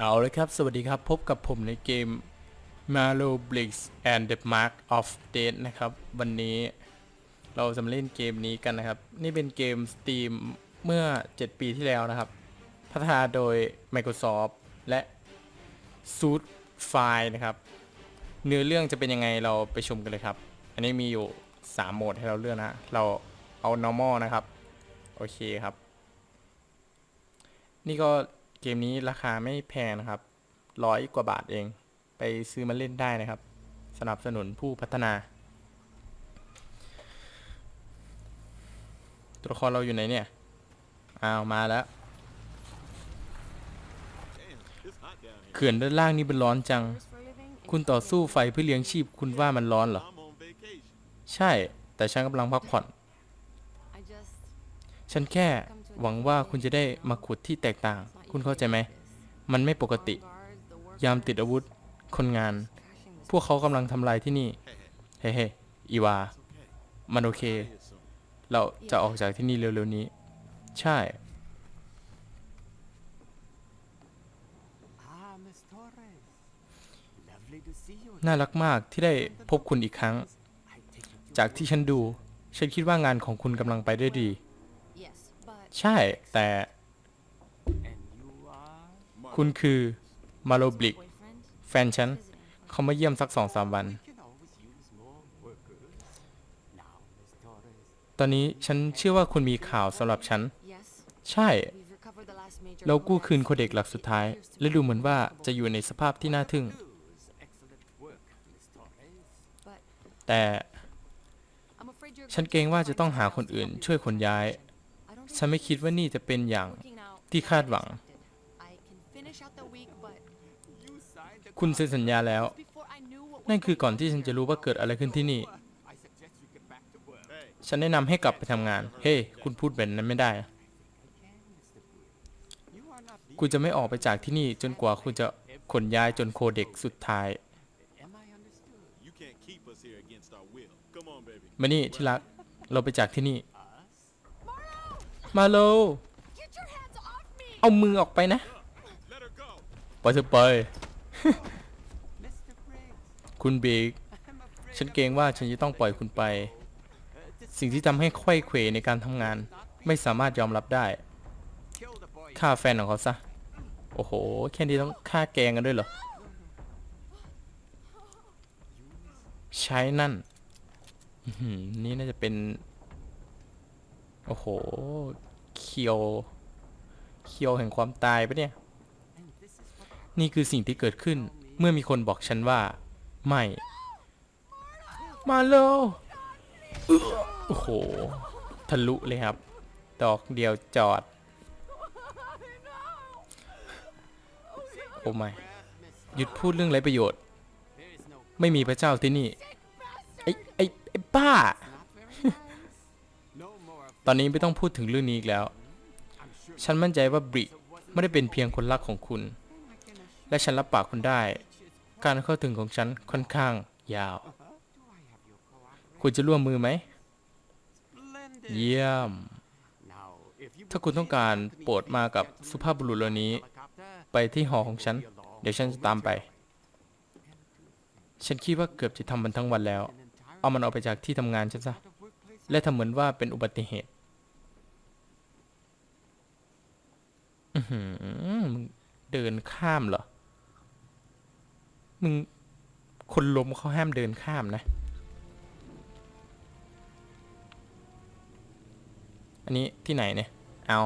เอาเลยครับ สวัสดีครับพบกับผมในเกม Malo Blix and the Mark of Death นะครับ วันนี้เราจะมาเล่นเกมนี้กันนะครับ นี่เป็นเกม Steam เมื่อ 7 ปีที่แล้วนะครับ พัฒนาโดย Microsoft และ s u i t File นะครับ เนื้อเรื่องจะเป็นยังไงเราไปชมกันเลยครับ อันนี้มีอยู่ 3 โหมดให้เราเลือกนะ เราเอา normal นะครับ โอเคครับ นี่ก็ เกมนี้ราคาไม่แพงนะครับร้อยกว่าบาทเอง ไปซื้อมาเล่นได้นะครับ สนับสนุนผู้พัฒนา ตัวละครเราอยู่ไหนเนี่ย อ้าว มาแล้วเขื่อนด้านล่างนี่เป็นร้อนจัง คุณต่อสู้ไฟเพื่อเลี้ยงชีพคุณว่ามันร้อนเหรอ ใช่ แต่ฉันกำลังพักผ่อน ฉันแค่หวังว่าคุณจะได้มาขุดที่แตกต่าง คุณเข้าใจไหม มันไม่ปกติ ยามติดอาวุธ คนงาน พวกเขากำลังทำลายที่นี่ เฮ้เฮ้อีวา มันโอเค เราจะออกจากที่นี่เร็วๆนี้ ใช่ น่ารักมากที่ได้พบคุณอีกครั้ง จากที่ฉันดู ฉันคิดว่างานของคุณกำลังไปได้ดี ใช่ แต่ คุณคือมาโลบลิก แฟนฉัน เขามาเยี่ยมสักสองสามวัน ตอนนี้ฉันเชื่อว่าคุณมีข่าวสำหรับฉัน ใช่ เรากู้คืนโคเด็กหลักสุดท้าย และดูเหมือนว่าจะอยู่ในสภาพที่น่าทึ่ง แต่ฉันเกรงว่าจะต้องหาคนอื่นช่วยขนย้าย ฉันไม่คิดว่านี่จะเป็นอย่างที่คาดหวัง คุณเซ็นสัญญาแล้ว นั่นคือก่อนที่ฉันจะรู้ว่าเกิดอะไรขึ้นที่นี่ ฉันแนะนำให้กลับไปทำงาน เฮ้คุณพูดแบบนั้นไม่ได้ คุณจะไม่ออกไปจากที่นี่จนกว่าคุณจะขนย้ายจนโคเด็กสุดท้าย มานี่ที่รัก เราไปจากที่นี่ มาโล เอามือออกไปนะ ปล่อยเธอไป คุณเบกฉันเกรงว่าฉันจะต้องปล่อยคุณไป สิ่งที่ทำให้ไขว้เขวในการทำงาน ไม่สามารถยอมรับได้ฆ่าแฟนของเขาซะ โอ้โห แค่นี้ต้องฆ่าแกงกันด้วยเหรอ ใช้นั่น นี่น่าจะเป็น โอ้โห เคียว เคียวแห่งความตายปะเนี่ย นี่คือสิ่งที่เกิดขึ้นเมื่อมีคนบอกฉันว่า ไม่ มาโลเอื้อโอ้โห ทะลุเลยครับ ดอกเดียวจอด โอ้ไม่หยุดพูดเรื่องไรประโยชน์ ไม่มีพระเจ้าที่นี่ ไอ้ไอ้ไอ้บ้า ตอนนี้ไม่ต้องพูดถึงเรื่องนี้อีกแล้ว ฉันมั่นใจว่าบริไม่ได้เป็นเพียงคนรักของคุณ และฉันรับปากคุณได้ การเข้าถึงของฉันค่อนข้างยาว Do I have your cooperation? คุณจะร่วมมือไหม Splendid. เยี่ยม Now, if you ถ้าคุณต้องการโปรดมากับสุภาพบุรุษเหล่านี้ helicopter, ไปที่หอของฉัน เดี๋ยวฉันจะตามไป ฉันคิดว่าเกือบจะทำมันทั้งวันแล้ว an entire เอามันออกไปจากที่ทำงานฉันซะ lot of workplace และทำเหมือนว่าเป็นอุบัติเหตุอือหือมึงเดินข้ามเหรอ มึงคนล้มเขาห้ามเดินข้ามนะ อันนี้ที่ไหนเนี่ย เอา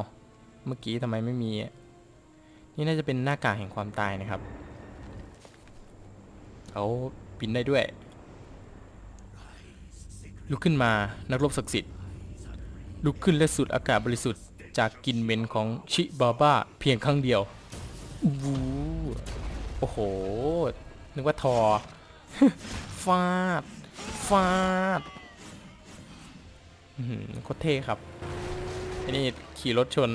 เมื่อกี้ทำไมไม่มี นี่น่าจะเป็นหน้ากากแห่งความตายนะครับเขาบินได้ด้วย ลุกขึ้นมานักรบศักดิ์สิทธิ์ ลุกขึ้นและสูดอากาศบริสุทธิ์จากกลิ่นเหม็นของชิบาบ้าเพียงครั้งเดียววูโอ้โห นึกว่าทอ ฟาด ฟาดอื้อหือโคตรเท่ครับไอ้นี่ขี่รถชน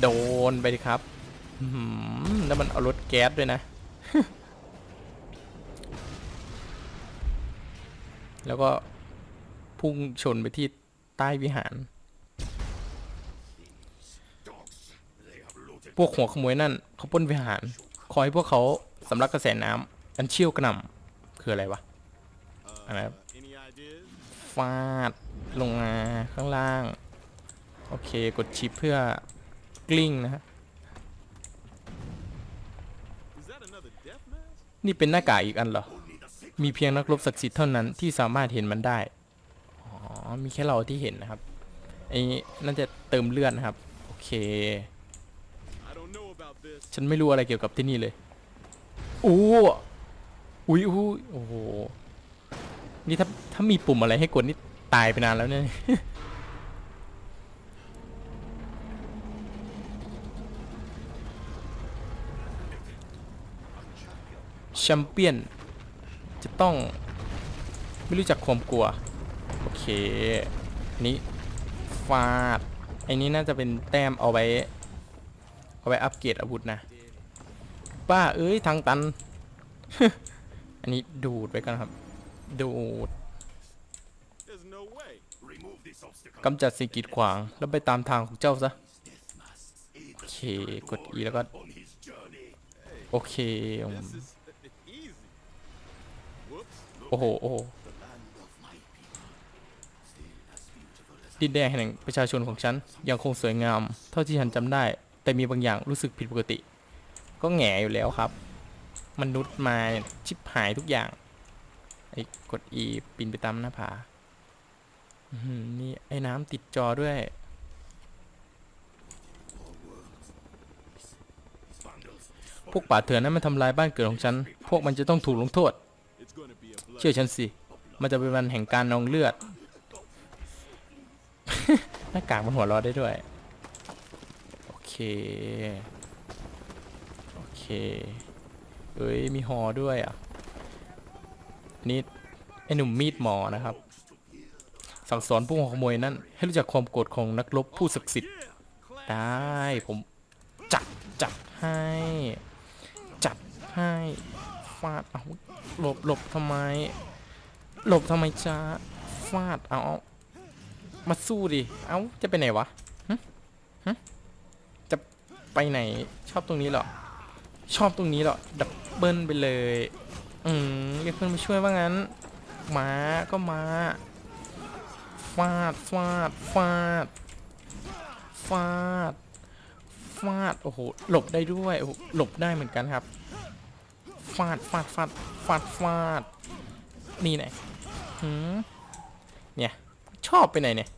โดนไปดิครับอื้อหือแล้วมันเอารถแก๊สด้วยนะ แล้วก็พุ่งชนไปที่ใต้วิหาร พวกหัวขโมยนั่นเขาปล้นวิหาร คอยพวกเขาสำลักกระแสน้ำอันเชี่ยวกระหน่ำคืออะไรวะ Uh, Alright. any ideas? ฟาดลงมาข้างล่าง โอเคกดชิปเพื่อกลิ้งนะฮะนี่เป็นหน้ากากอีกอันเหรอ มีเพียงนักรบศักดิ์สิทธิ์เท่านั้นที่สามารถเห็นมันได้ อ๋อ มีแค่เราที่เห็นนะครับไอ้น่าจะเติมเลือดนะครับ โอเค ฉันไม่รู้อะไรเกี่ยวกับที่นี่เลยอู้อุ้ยอุ้ยโอ้โห นี่ถ้าถ้ามีปุ่มอะไรให้กดนี่ตายไปนานแล้วเนี่ย แชมเปี้ยน จะต้อง ไม่รู้จักความกลัว โอเค นี่ฟาดไอ้นี้น่าจะเป็นแต้มเอาไว้ เอาไว้อัปเกรดอาวุธนะ ป้า เอ้ย ทางตัน อันนี้ดูดไว้กันครับ ดูดกำจัดสิ่งกีดขวาง แล้วไปตามทางของเจ้าซะ โอเค กด E แล้วก็ โอเค โอ้โห โอ้โห ดินแดนแห่งประชาชนของฉัน ยังคงสวยงาม เท่าที่ฉันจำได้ แต่มีบางอย่างรู้สึกผิดปกติ ก็แหง่อยู่แล้วครับ มนุษย์มาชิบหายทุกอย่าง ไอ้กด E ปีนไปตามหน้าผาหือนี่ไอ้น้ำติดจอด้วย พวกป่าเถื่อนนั้นมันทำลายบ้านเกิดของฉัน พวกมันจะต้องถูกลงโทษ เชื่อฉันสิ มันจะเป็นวันแห่งการนองเลือด หน้ากากมันหัวเร้อได้ด้วย โอเค เคเอ้ยมีหอด้วยอะนนี้ไอหนุ่มมีดหมอนะครับ สั่งสอนผู้หัวขโมยนั่นให้รู้จักความโกรธของนักรบผู้ศักดิ์สิทธิ์ได้ผมจัดจัดให้ จัดให้ฟาดเอาหลบหลบทำไม หลบทำไมจ้าฟาดเอาเอามาสู้ดิ เอาจะไปไหนวะหึหึจะไปไหนชอบตรงนี้เหรอ ชอบตรงนี้หรอดับเบิลไปเลย อืมเรียกเพื่อนมาช่วยว่างั้นมาก็มาฟาดฟาดฟาดฟาดฟาดโอ้โหหลบได้ด้วยโอ้โหหลบได้เหมือนกันครับฟาดฟาดฟาดฟาดฟาดนี่ไหนหืมเนี่ยชอบไปไหนเนี่ย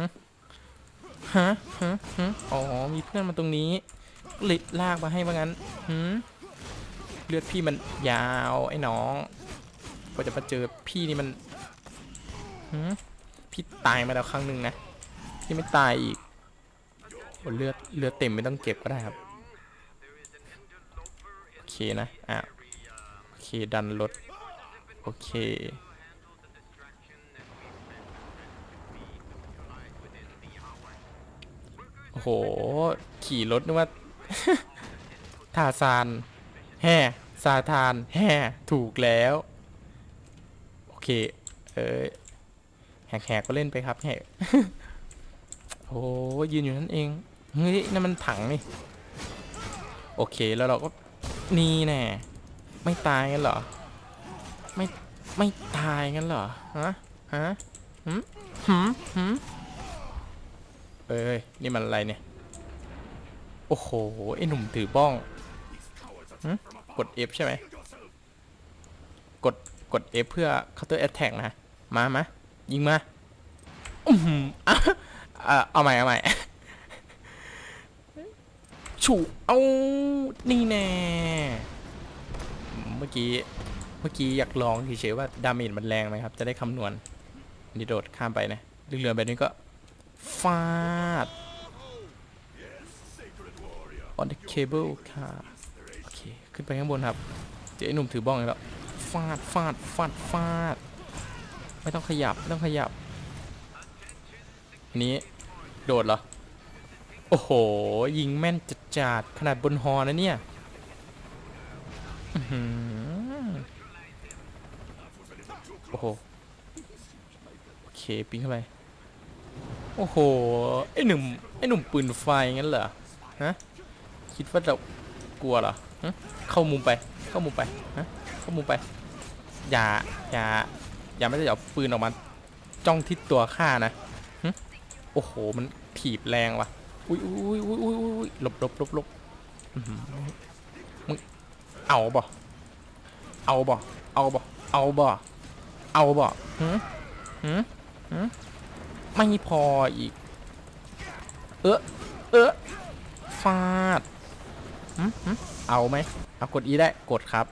ฮะฮะฮะอ๋อมีเพื่อนมาตรงนี้ ลิดลากมาให้ว่างั้นหืมเลือดพี่มันยาวไอ้น้องกว่าจะมาเจอพี่นี่มันหืมพี่ตายมาแล้วครั้งหนึ่งนะพี่ไม่ตายอีกโอ้เลือดเลือดเต็มไม่ต้องเก็บก็ได้ครับโอเคนะอะโอเคดันรถโอเคโอ้โห ขี่รถนึกว่า ทาซานแห่ซาทานแห่ถูกแล้ว โอเค เอ้ยแหกๆก็เล่นไปครับแหกโอ้ยืนอยู่นั่นเอง เฮ้ยนั่นมันถังนี่ โอเคแล้วเราก็นี่แน่ไม่ตายกันเหรอ ไม่ไม่ตายงั้นเหรอ ฮะ ฮะหืมหืมหืมเอ้ย นี่มันอะไรเนี่ย โอ้โห ไอหนุ่มถือบ้องกด F ใช่ไหม กด กด F เพื่อ counter attack นะ มามายิงมาอือหืออะเอาใหม่ เอาใหม่ฉุเอา นี่แน่ เมื่อกี้ เมื่อกี้อยากลองเฉยๆว่า ดาเมจมันแรงไหมครับ จะได้คำนวณนี่โดดข้ามไปนะเรือๆแบบนี้ก็ ฟาด on the cable ค่ะ โอเค ขึ้นไปข้างบนครับ เจอไอ้หนุ่มถือบ้องแล้ว ฟาด ฟาด ฟาด ฟาด ไม่ต้องขยับ ไม่ต้องขยับ อันนี้ โดดเหรอ โอ้โห ยิงแม่นจัดจาดขนาดบนฮอนะเนี่ยโอ้โห โอเค ปิ้งเข้าไป โอ้โห ไอหนุ่ม ไอหนุ่มปืนไฟงั้นเหรอ ฮะ คิดว่าจะกลัวเหรอเข้ามุมไป เข้ามุมไปฮะเข้ามุมไป อย่า อย่า อย่าไม่ได้เอาปืนออกมา จ้องที่ตัวข้านะโอ้โห มันถีบแรงว่ะ อุ้ยอุ้ยอุ้ยอุ้ยอุ้ยหลบหลบหลบหลบมึง เอาบ่ เอาบ่ เอาบ่ เอาบ่ เอาบ่หืมหืมหืมไม่พออีก เออเออฟาด เอาไหมเอากดอีได้กดครับ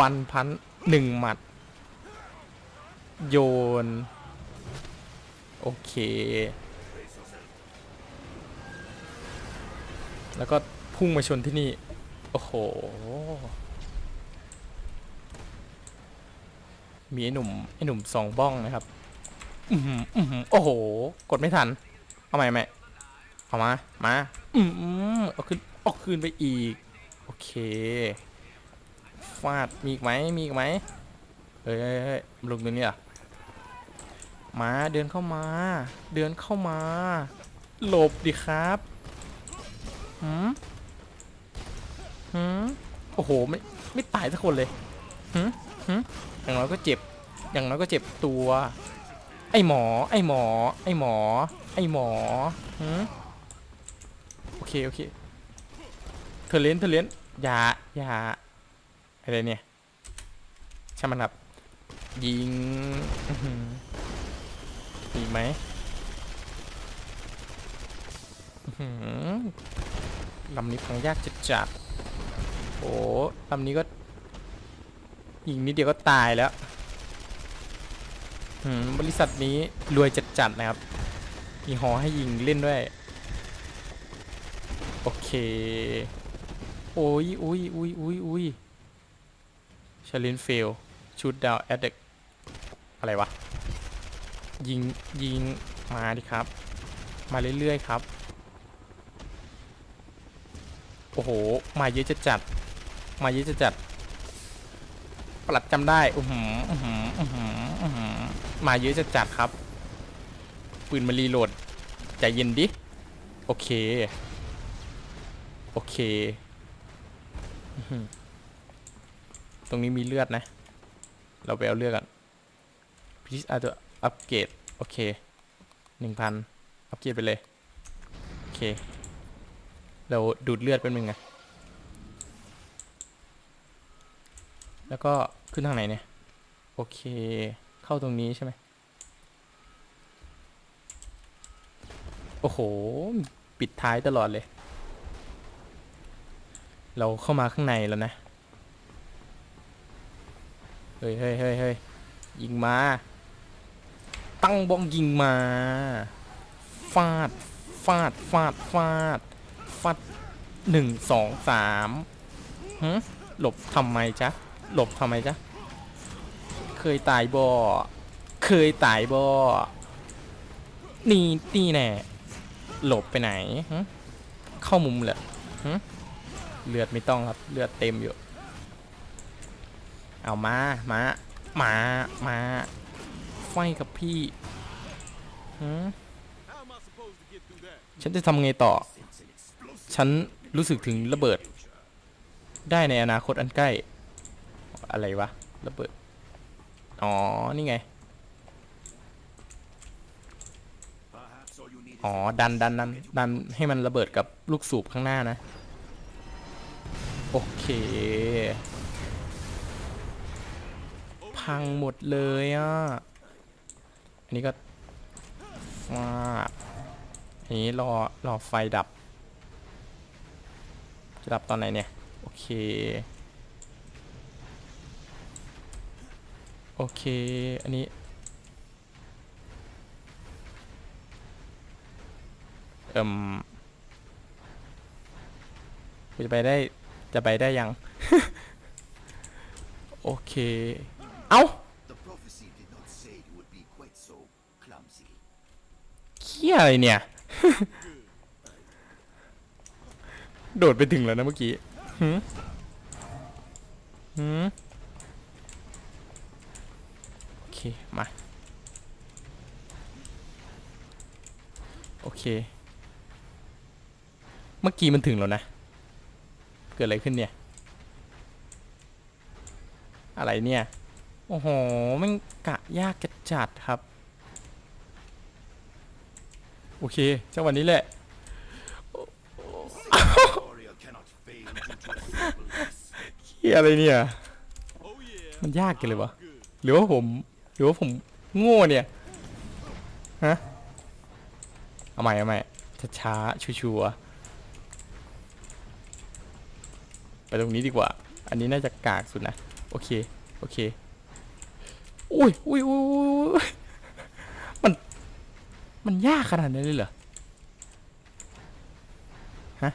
วันพันหนึ่งหมัด โยน โอเค แล้วก็พุ่งมาชนที่นี่ โอ้โห มีไอ้หนุ่มไอ้หนุ่มสองบ้องนะครับอือหืออือหือโอ้โห กดไม่ทัน เอาใหม่ใหม่ เอามา มาอืมอืมเอาขึ้นเอาคืนไปอีก โอเค ฟาด มีอีกไหม มีอีกไหมเฮ้ยเฮ้ยลงตรงนี้อะมา เดินเข้ามา เดินเข้ามา หลบดิครับหืมหืมโอ้โห ไม่ ไม่ตายสักคนเลยหืมหืมอย่างน้อยก็เจ็บ อย่างน้อยก็เจ็บตัว ไอหมอ ไอหมอ ไอหมอ ไอหมอหืมโอ เคโอเคเธอเล่นเธอเล่นอย่าอย่าอะไรเนี่ยใช่างมันครับยิงอื้มีอีกไหมอื้อหือลำนี้พังยากจัดจัดโอ้ลำนี้ก็ยิงนิดเดียวก็ตายแล้วอืมบริษัทนี้รวยจัดจัดนะครับมีหอให้ยิงเล่นด้วย โอเค โอ้ยอุ้ยอุ้ยอุ้ยอุ้ยชาลินเฟลชูดดาวแอดเด็กอะไรวะ ยิง ยิง มาดิครับ มาเรื่อยๆครับ โอ้โห มาเยอะจะจัด มาเยอะจะจัดปลัดจำได้อือหืออือหืออือหืออื้อหือมาเยอะจะจัดครับ ปืนมารีโหลด ใจเย็นดิ โอเค โอเค ตรงนี้มีเลือดนะ เราไปเอาเลือดกัน please อาจจะอัปเกรด โอเคหนึ่งพันอัปเกรดไปเลย โอเค เราดูดเลือดเป็นมึงไงแล้วก็ขึ้นทางไหนเนี่ย โอเค เข้าตรงนี้ใช่ไหมโอ้โห ปิดท้ายตลอดเลย เราเข้ามาข้างในแล้วนะ เฮ้ยเฮ้ยเฮ้ยเฮ้ยยิงมา ตั้งบ้องยิงมา ฟาด ฟาด ฟาด ฟาด ฟาดหนึ่งสองสามหึหลบทำไมจ๊ะ หลบทำไมจ๊ะ เคยตายบ่เคยตายบ่นี่นี่แน่หลบไปไหนหึเข้ามุมเลยหึ เลือดไม่ต้องครับ เลือดเต็มอยู่ เอามา มา มา มาไฟกับพี่หืมฉันจะทำไงต่อ ฉันรู้สึกถึงระเบิด ได้ในอนาคตอันใกล้ อะไรวะ ระเบิด อ๋อ นี่ไง อ๋อ ดันดันดันดันให้มันระเบิดกับลูกสูบข้างหน้านะ โอเค พังหมดเลยอะ อันนี้ก็ฟาดอันนี้รอรอไฟดับ จะดับตอนไหนเนี่ย โอเค โอเค อันนี้เอ่มจะไปได้ จะไปได้ยัง โอเค เอ้า The prophecy did not say you would be quite so clumsy. เคี้ยอะไรเนี่ย โดดไปถึงแล้วนะเมื่อกี้หืมหืมโอเค มา โอเค เมื่อกี้มันถึงแล้วนะ เกิดอะไรขึ้นเนี่ย อะไรเนี่ย โอ้โหมันกะยากกระจัดครับ โอเคจังหวะนี้แหละเฮียอะไรเนี่ย มันยากกันเลยวะหรือว่าผม หรือว่าผมโง่เนี่ย ฮะ เอาใหม่เอาใหม่ช้าๆชัวๆ ไปตรงนี้ดีกว่า อันนี้น่าจะกากสุดนะ โอเค โอเค อุ้ยอุ้ยอุ้ยมัน มันยากขนาดนั้นเลยเหรอ ฮะ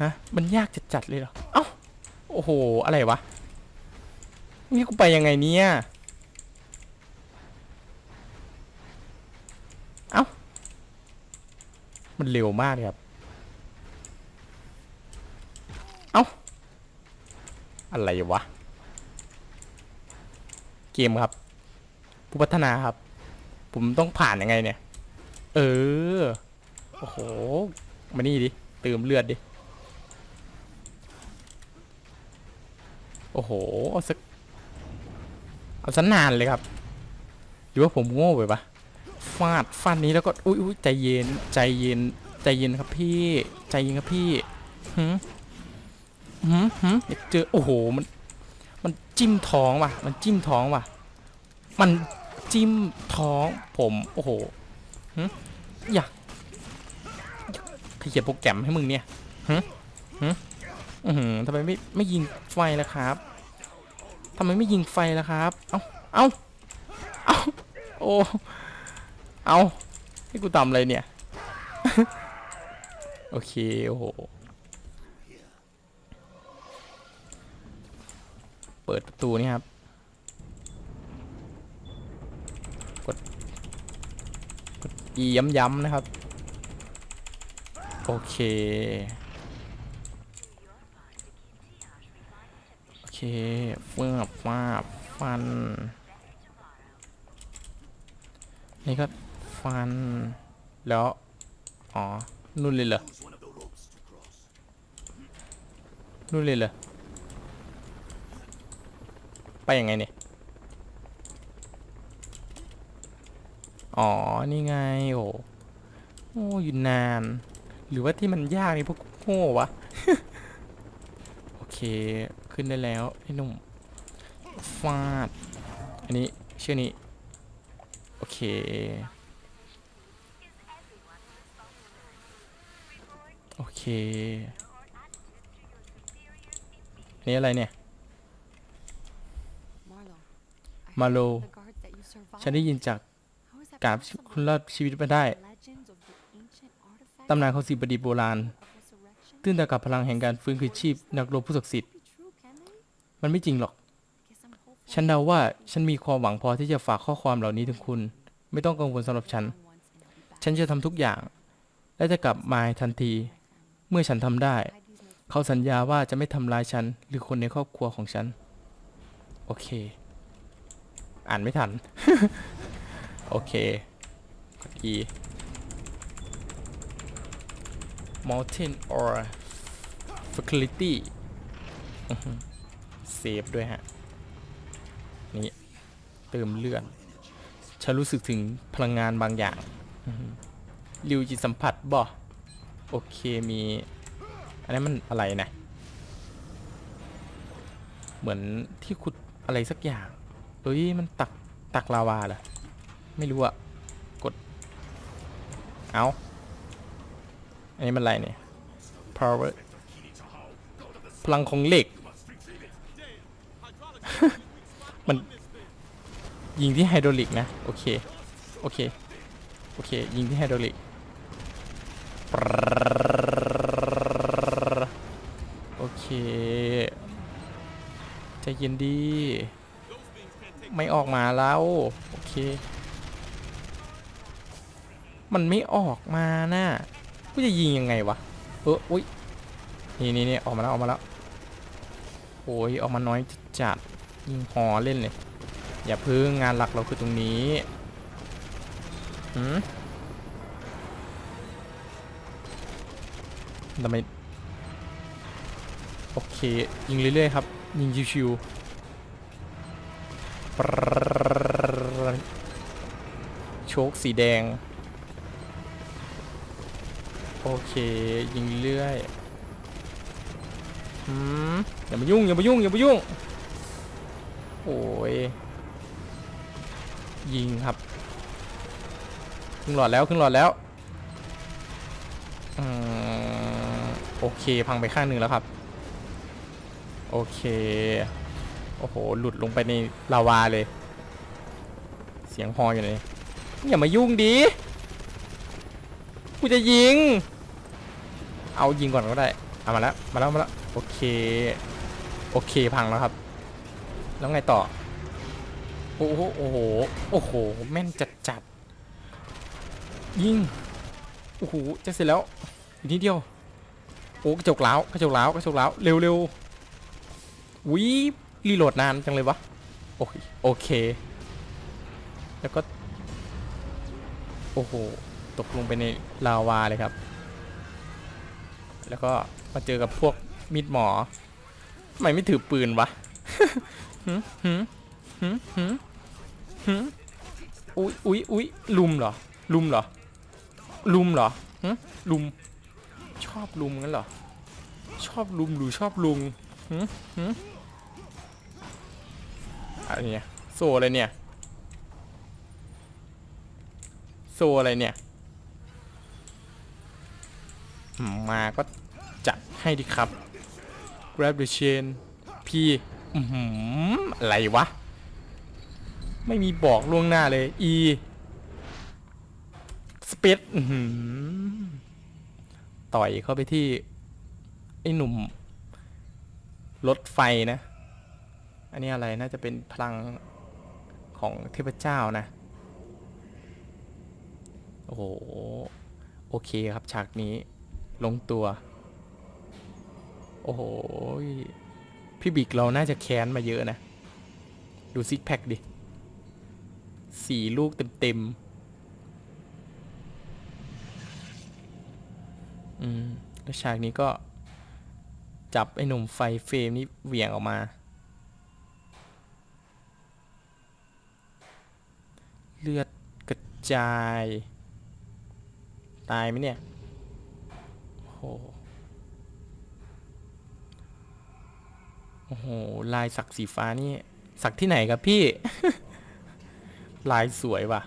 ฮะ มันยากจัดจัดๆเลยเหรอ เอ้า โอ้โห อะไรวะ นี่กูไปยังไงเนี่ย เอ้า มันเร็วมากเลยครับ เอ้า อะไรวะ เกมครับ ผู้พัฒนาครับ ผมต้องผ่านยังไงเนี่ย เออ โอ้โห มานี่ดิ เติมเลือดดิ โอ้โห เอาสัก เอาสักนานเลยครับหรือว่าผมโง่ไปปะฟาดฟันนี้แล้วก็ อุ้ยอุ้ยใจเย็น ใจเย็น ใจเย็นครับพี่ ใจเย็นครับพี่หืม หืมหืมอยากเจอ โอ้โห มัน มันจิ้มท้องว่ะ มันจิ้มท้องว่ะ มันจิ้มท้องผม โอ้โหหืมอยากอยากใครเขียนโปรแกรมให้มึงเนี่ยหืมหืมอือหือทำไมไม่ ไม่ยิงไฟล่ะครับทำไมไม่ยิงไฟล่ะครับ เอ้า เอ้า เอ้า โอ้ เอาให้กูทำอะไรเนี่ย โอเค โอ้โห ปิดประตูนี่ครับ กด กด E ย้ำๆนะครับ โอเค โอเคเฟื่อบฟาบฟัน นี่ก็ฟัน แล้ว อ๋อ นู่นเลยเหรอนู่นเลยเหรอ ไปยังไงเนี่ย อ๋อ นี่ไง โอ้โอ้อยู่นาน หรือว่าที่มันยากนี่พวกโง่วะ โอเค ขึ้นได้แล้วไอ้หนุ่ม ฟาด อันนี้เชื่อนี้ โอเคโอเคนนี้อะไรเนี่ย มาโล ฉันได้ยินจากการ possible? คุณรอดชีวิตมาได้ ตำนานของสิ่งประดิษฐ์โบราณ ตื้นตากับพลังแห่งการฟื้นคืนชีพ นักรบผู้ศักดิ์สิทธิ์ มันไม่จริงหรอก ฉันเดาว่าฉันมีความหวังพอที่จะฝากข้อความเหล่านี้ถึงคุณ ไม่ต้องกังวลสำหรับฉัน ฉันจะทำทุกอย่าง และจะกลับมาทันที เมื่อฉันทำได้ เขาสัญญาว่าจะไม่ทำร้ายฉัน หรือคนในครอบครัวของฉัน โอเค อ่านไม่ทัน โอเคกด E mountain or facility เซฟด้วยฮะ นี่ เติมเลือดฉันรู้สึกถึงพลังงานบางอย่างริวจิตสัมผัสบ่โอเคมี อันนี้มันอะไรนะ เหมือนที่ขุดอะไรสักอย่าง เฮ้ยมันตักตักลาวาเหรอไม่รู้อะกด เอาอันนี้มันอะไรเนี่ย power พลังของเหล็ก มัน ยิงที่ไฮดรอลิกนะ โอเค โอเค โอเค ยิงที่ไฮดรอลิก โอเค ใจเย็นดี ไม่ออกมาแล้ว โอเค มันไม่ออกมาน่ะกูจะยิงยังไงวะเอออุ้ยนี่นี่นี่ออกมาแล้วออกมาแล้วโอ้ยออกมาน้อยจัดยิงหอเล่นเลย อย่าพึ่งงานหลักเราคือตรงนี้หืมทำไมโอเค ยิงเรื่อยๆครับ ยิงชิวๆ โชคสีแดง โอเค ยิงเรื่อยหืมอย่ามายุ่งอย่ามายุ่งอย่ามายุ่ง โอ้ย ยิงครับครึ่งหลอดแล้วครึ่งหลอดแล้วอืมโอเค พังไปข้างหนึ่งแล้วครับ โอเค โอ้โห หลุดลงไปในลาวาเลย เสียงฮออยู่เลยอย่ามายุ่งดิ กูจะยิง เอายิงก่อนก็ได้เอามาแล้ว มาแล้ว มาแล้ว โอเค โอเคพังแล้วครับ แล้วไงต่อ โอ้โห โอ้โห โอ้โห แม่นจัดจัดยิง โอ้โห จะเสร็จแล้วอีกนิดเดียว โอ้กระจกล้าวกระจกล้าวกระจกล้าวเร็วเร็ววิ รีโหลดนานจังเลยวะ โอเคโอเค แล้วก็ โอ้โห ตกลงไปในลาวาเลยครับ แล้วก็มาเจอกับพวกมีดหมอทำไมไม่ถือปืนวะหืมหืมหืมหืมหืมอุ๊ยอุ๊ยอุ๊ยลุมเหรอ ลุมเหรอ ลุมเหรอหึลุม ชอบลุมงั้นเหรอ ชอบลุมหรือชอบลุงหึหึ อะไรเนี่ยโซอะไรเนี่ยโซอะไรเนี่ย มาก็จัดให้ดิครับ grab the chain พี่อือหืออะไรวะ ไม่มีบอกล่วงหน้าเลย e สเปซอื้อหือต่อยเข้าไปที่ ไอ้หนุ่ม รถไฟนะ อันนี้อะไรน่าจะเป็นพลังของเทพเจ้านะ โอ้โห โอเคครับฉากนี้ลงตัว โอ้โห พี่บิ๊กเราน่าจะแค้นมาเยอะนะ ดูซิกแพคดิสี่ลูกเต็มๆ อืม แล้วฉากนี้ก็จับไอ้หนุ่มไฟเฟรมนี่เหวี่ยงออกมา เลือดกระจาย ตายไหมเนี่ยโอ้โห โอ้โห ลายสักสีฟ้านี่ สักที่ไหนครับพี่ ลายสวยว่ะ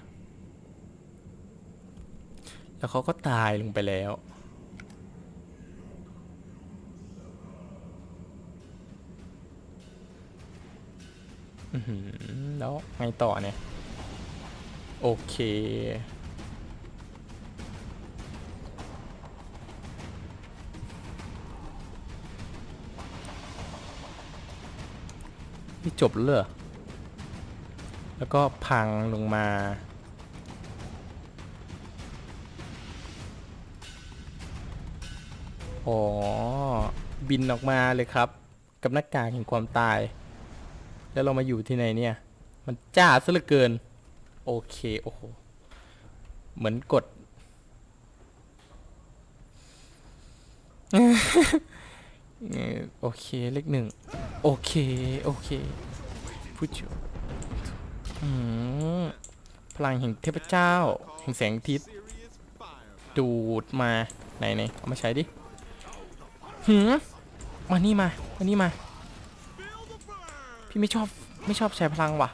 แล้วเขาก็ตายลงไปแล้วแล้วไงต่อเนี่ย โอเคนี่จบแล้วเหรอแล้วก็พังลงมา อ๋อ บินออกมาเลยครับ กับหน้ากากแห่งความตาย แล้วเรามาอยู่ที่ไหนเนี่ย มันจ้าซะเหลือเกิน โอเค โอ้โห เหมือนกด โอเค เลขหนึ่ง โอเค โอเคพูดอยู่อืมพลังแห่งเทพเจ้า แห่งแสงอาทิตย์ ดูดมา ไหนไหนเอามาใช้ดิหืมมานี่มา มานี่มา พี่ไม่ชอบ ไม่ชอบใช้พลังว่ะ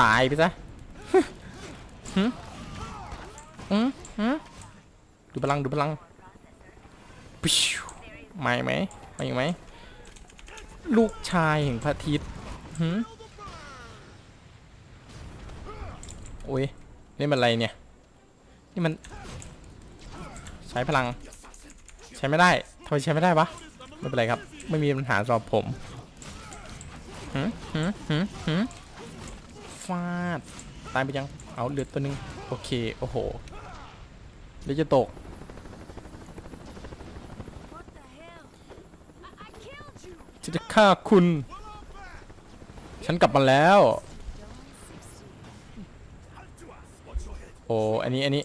ตายไปซะ หืมอืมหืมดูพลังดูพลังปิวมาอีกไหมมาอีกไหม ลูกชายแห่งพระอาทิตย์หืมโอ้ยนี่มันอะไรเนี่ย นี่มัน ใช้พลัง ใช้ไม่ได้ทำไมใช้ไม่ได้วะไม่เป็นไรครับ ไม่มีปัญหาสำหรับผมหืมหืมหืมหืมฟาด ตายไปยัง เอาเลือดตัวหนึง โอเค โอ้โหเดี๋ยวจะตก ฉันจะฆ่าคุณ ฉันกลับมาแล้ว โอ้อันนี้ อันนี้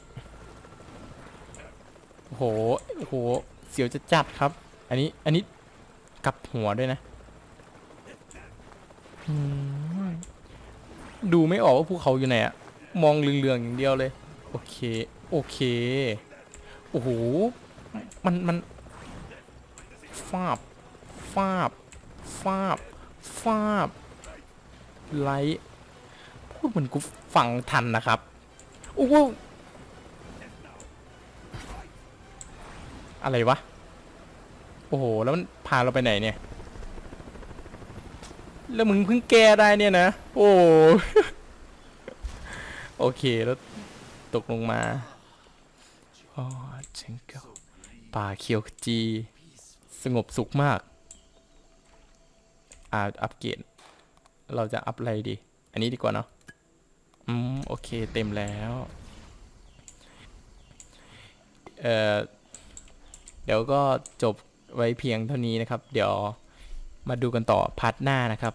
โอ้โห โอ้โห เสียวจะจัดครับ อันนี้ อันนี้กลับหัวด้วยนะดูไม่ออกว่าภูเขาอยู่ไหนอะ มองเหลืองๆอย่างเดียวเลย โอเค โอเค โอ้โห มันมันฟาบฟาบฟาบฟาบไลท์พูดเหมือนกูฟังทันนะครับ โอ้โหอะไรวะ โอ้โห แล้วมันพาเราไปไหนเนี่ย แล้วมึงเพิ่งแก้ได้เนี่ยนะ โอ้ โอเคแล้วตกลงมาอ๋อจังเกิลป่าเขียวจี สงบสุขมาก อ่าอัปเกรดเราจะอัพอะไรดี อันนี้ดีกว่าเนาะอืม โอเคเต็มแล้ว เอ่อ เดี๋ยวก็จบไว้เพียงเท่านี้นะครับ เดี๋ยวมาดูกันต่อพาร์ทหน้านะครับ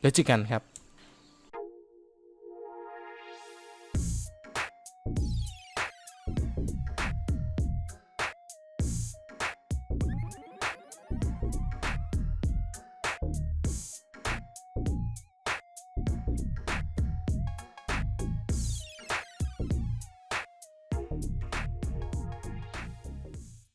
แล้วเจอกันครับ